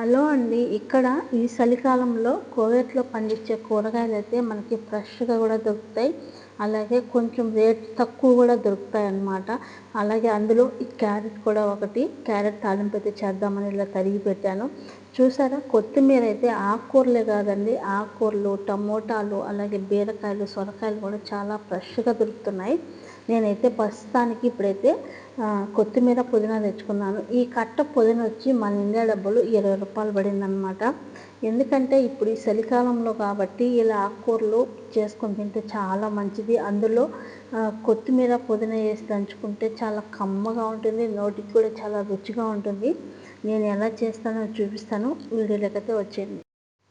Hello అండి. ఇక్కడ ఈ చలికాలంలో కోవేట్లో పండించే కూరగాయలు అయితే మనకి ఫ్రెష్గా కూడా దొరుకుతాయి. అలాగే కొంచెం రేట్ తక్కువ కూడా దొరుకుతాయి అన్నమాట. అలాగే అందులో ఈ క్యారెట్ కూడా ఒకటి. క్యారెట్ తాలింపు అయితే చేద్దామని ఇలా తరిగి పెట్టాను. చూసారా? కొత్తిమీర అయితే ఆకుకూరలే కాదండి. ఆకుకూరలు టమోటాలు అలాగే బీరకాయలు సొరకాయలు కూడా చాలా ఫ్రెష్గా దొరుకుతున్నాయి. నేనైతే ప్రస్తుతానికి ఇప్పుడైతే కొత్తిమీర పుదీనా తెచ్చుకున్నాను. ఈ కట్ట పుదీనా వచ్చి మన ఇండియా డబ్బులు ఇరవై రూపాయలు పడిందనమాట ఎందుకంటే ఇప్పుడు ఈ చలికాలంలో కాబట్టి ఇలా ఆకుకూరలు చేసుకొని తింటే చాలా మంచిది. అందులో కొత్తిమీర పుదీనా వేసి దంచుకుంటే చాలా కమ్మగా ఉంటుంది. నోటికి కూడా చాలా రుచిగా ఉంటుంది. నేను ఎలా చేస్తానో చూపిస్తాను. వీడియోలకైతే వచ్చేయండి.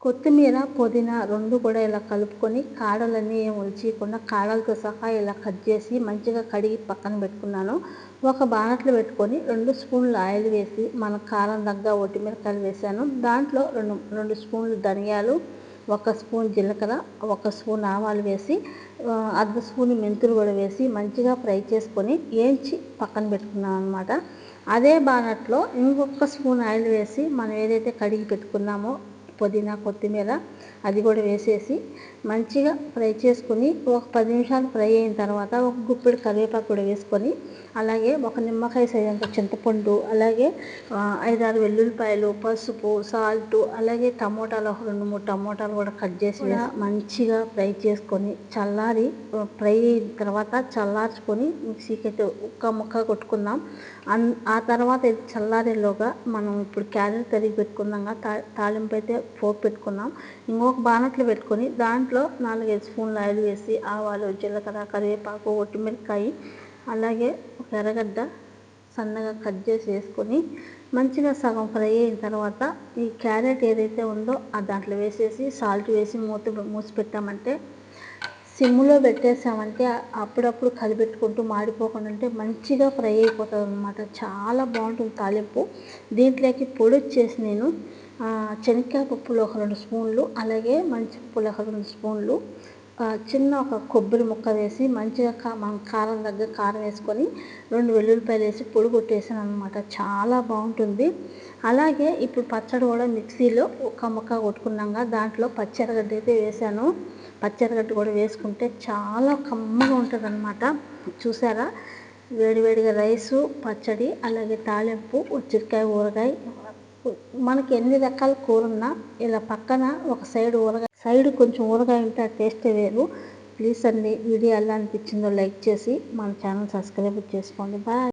కొత్తిమీర పుదీనా రెండు కూడా ఇలా కలుపుకొని కాడలన్నీ ఏం ఒలిచేయకుండా కాడలతో సహా ఇలా కట్ చేసి మంచిగా కడిగి పక్కన పెట్టుకున్నాను. ఒక బానట్లు పెట్టుకొని రెండు స్పూన్లు ఆయిల్ వేసి మన కారం దగ్గర ఒట్టిమిరకాయలు వేసాను. దాంట్లో రెండు రెండు స్పూన్లు ధనియాలు ఒక స్పూన్ జీలకర్ర ఒక స్పూన్ ఆవాలు వేసి అర్ధ స్పూన్ మెంతులు కూడా వేసి మంచిగా ఫ్రై చేసుకొని ఏంచి పక్కన పెట్టుకున్నాను అనమాట అదే బాణట్లో ఇంకొక స్పూన్ ఆయిల్ వేసి మనం ఏదైతే కడిగి పెట్టుకున్నామో పుదీనా కొత్తిమీర అది కూడా వేసేసి మంచిగా ఫ్రై చేసుకుని ఒక పది నిమిషాలు ఫ్రై అయిన తర్వాత ఒక గుప్పెడు కరివేపాకు కూడా వేసుకొని అలాగే ఒక నిమ్మకాయ సైజంత చింతపండు అలాగే ఐదారు వెల్లుల్లిపాయలు పసుపు సాల్ట్ అలాగే టమోటాలు ఒక రెండు మూడు టమోటాలు కూడా కట్ చేసి మంచిగా ఫ్రై చేసుకొని చల్లారి ఫ్రై అయిన తర్వాత చల్లార్చుకొని మిక్సీకి అయితే ఉక్క ముక్క కొట్టుకుందాం. ఆ తర్వాత చల్లారేలోగా మనం ఇప్పుడు క్యారెట్ తరిగి పెట్టుకుందాం తాలింపు అయితే పోపు పెట్టుకుందాం ఇంకొక బాణట్లు పెట్టుకొని దాంట్లో నాలుగైదు స్పూన్లు ఆయిల్ వేసి ఆవాలు జీలకర్ర కరివేపాకు ఒట్టిమిరకాయ అలాగే ఒక ఎర్రగడ్డ సన్నగా కట్ చేసి వేసుకొని మంచిగా సగం ఫ్రై అయిన తర్వాత ఈ క్యారెట్ ఏదైతే ఉందో ఆ దాంట్లో వేసేసి సాల్ట్ వేసి మూత మూసి పెట్టామంటే సిమ్లో పెట్టేసామంటే అప్పుడప్పుడు కలిపెట్టుకుంటూ మాడిపోకుండా ఉంటే మంచిగా ఫ్రై అయిపోతుంది అనమాట చాలా బాగుంటుంది తాలింపు. దీంట్లోకి పొడి వచ్చేసి నేను శనక్కాయ పప్పులు ఒక రెండు స్పూన్లు అలాగే మంచి ఒక రెండు స్పూన్లు చిన్న ఒక కొబ్బరి ముక్క వేసి మంచిగా కా మనం కారం దగ్గర కారం వేసుకొని రెండు వెల్లుల్లిపాయలు వేసి పొడి కొట్టేసాను అనమాట చాలా బాగుంటుంది. అలాగే ఇప్పుడు పచ్చడి కూడా మిక్సీలో ఒక ముక్క కొట్టుకున్నాక దాంట్లో పచ్చెరగడ్డ అయితే వేసాను. పచ్చెరగడ్డ కూడా వేసుకుంటే చాలా కమ్మగా ఉంటుంది అనమాట చూసారా వేడివేడిగా రైసు పచ్చడి అలాగే తాలింపు ఉచ్చిరికాయ ఊరగాయ మనకి ఎన్ని రకాల కూర ఉన్నా ఇలా పక్కన ఒక సైడ్ ఊరగాయ సైడ్ కొంచెం ఊరగాయ ఉంటే ఆ టేస్ట్ వేరు. ప్లీజ్ అండి వీడియో ఎలా అనిపించిందో లైక్ చేసి మన ఛానల్ సబ్స్క్రైబ్ చేసుకోండి. బాయ్.